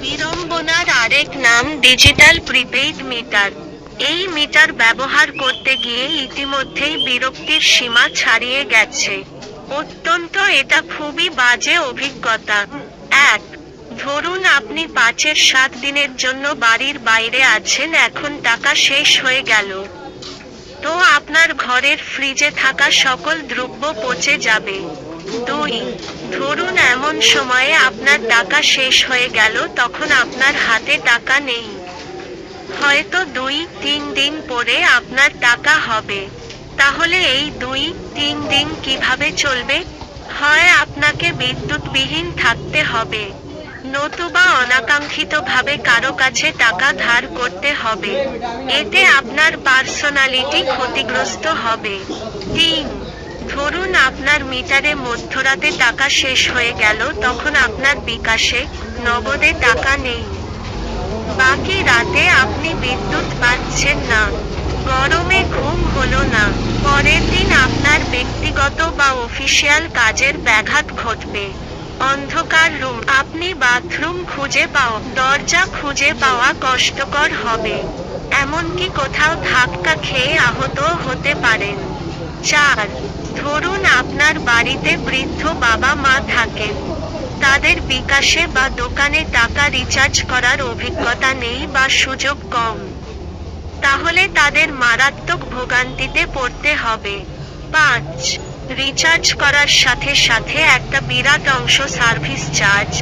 বিড়ম্বনার আরেক নাম digital prepaid meter এই মিটার ব্যবহার করতে গিয়ে ইতিমধ্যেই বিরক্তির সীমা ছাড়িয়ে গেছে। অত্যন্ত এটা খুবই বাজে অভিজ্ঞতা। এক, ধরুন আপনি পাঁচের সাত দিনের জন্য বাড়ির বাইরে আছেন, এখন টাকা শেষ হয়ে গেল। তো আপনার ঘরের ফ্রিজে থাকা সকল দ্রব্য পচে যাবে। দুই, ধরুন এমন সময়ে আপনার টাকা শেষ হয়ে গেল, তখন আপনার হাতে টাকা নেই। হয়তো দুই, তিন দিন পরে আপনার টাকা হবে। তাহলে এই দুই, তিন দিন কীভাবে চলবে? হয় আপনাকে বিদ্যুৎবিহীন থাকতে হবে, নতুবা অনাকাঙ্ক্ষিতভাবে কারও কাছে টাকা ধার করতে হবে। এতে আপনার পার্সোনালিটি ক্ষতিগ্রস্ত হবে। তিন ধরুন আপনার মিটারে মধ্যরাতে টাকা শেষ হয়ে গেল, তখন আপনার বিকাশে নগদে টাকা নেই। বাকি রাতে আপনি বিদ্যুৎ পাচ্ছেন না। গরমে ঘুম হলো না। পরের দিন আপনার ব্যক্তিগত বা অফিসিয়াল কাজের ব্যাঘাত ঘটবে। অন্ধকার রুম, আপনি বাথরুম খুঁজে পাও, দরজা খুঁজে পাওয়া কষ্টকর হবে। এমনকি কোথাও ধাক্কা খেয়ে আহত হতে পারেন। চার, ধরুন আপনার বাড়িতে বৃদ্ধ বাবা মা থাকেন তাদের বিকাশে বা দোকানে টাকা রিচার্জ করার অভিজ্ঞতা নেই বা সুযোগ কম। তাহলে তাদের মারাত্মক ভোগান্তিতে পড়তে হবে। পাঁচ রিচার্জ করার সাথে সাথে একটা বিরাট অংশ service charge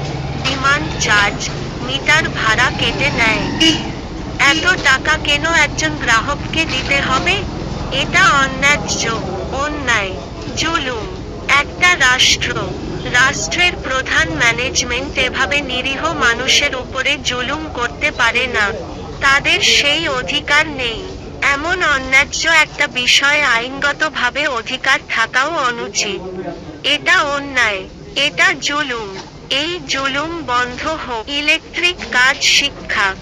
demand charge meter ভাড়া কেটে নেয়। এত টাকা কেন একজন গ্রাহককে দিতে হবে? এটা অন্যায্য, অন্যায়। জুলুম একটা রাষ্ট্র, রাষ্ট্রের প্রধান ম্যানেজমেন্ট এভাবে নিরীহ মানুষের উপরে জুলুম করতে পারে না। তাদের সেই অধিকার নেই। এমন অন্যায্য একটা বিষয় আইনগতভাবে অধিকার থাকাও অনুচিত। এটা অন্যায়, এটা জুলুম। এই জুলুম বন্ধ হোক। ইলেকট্রিক কাজ, শিক্ষা।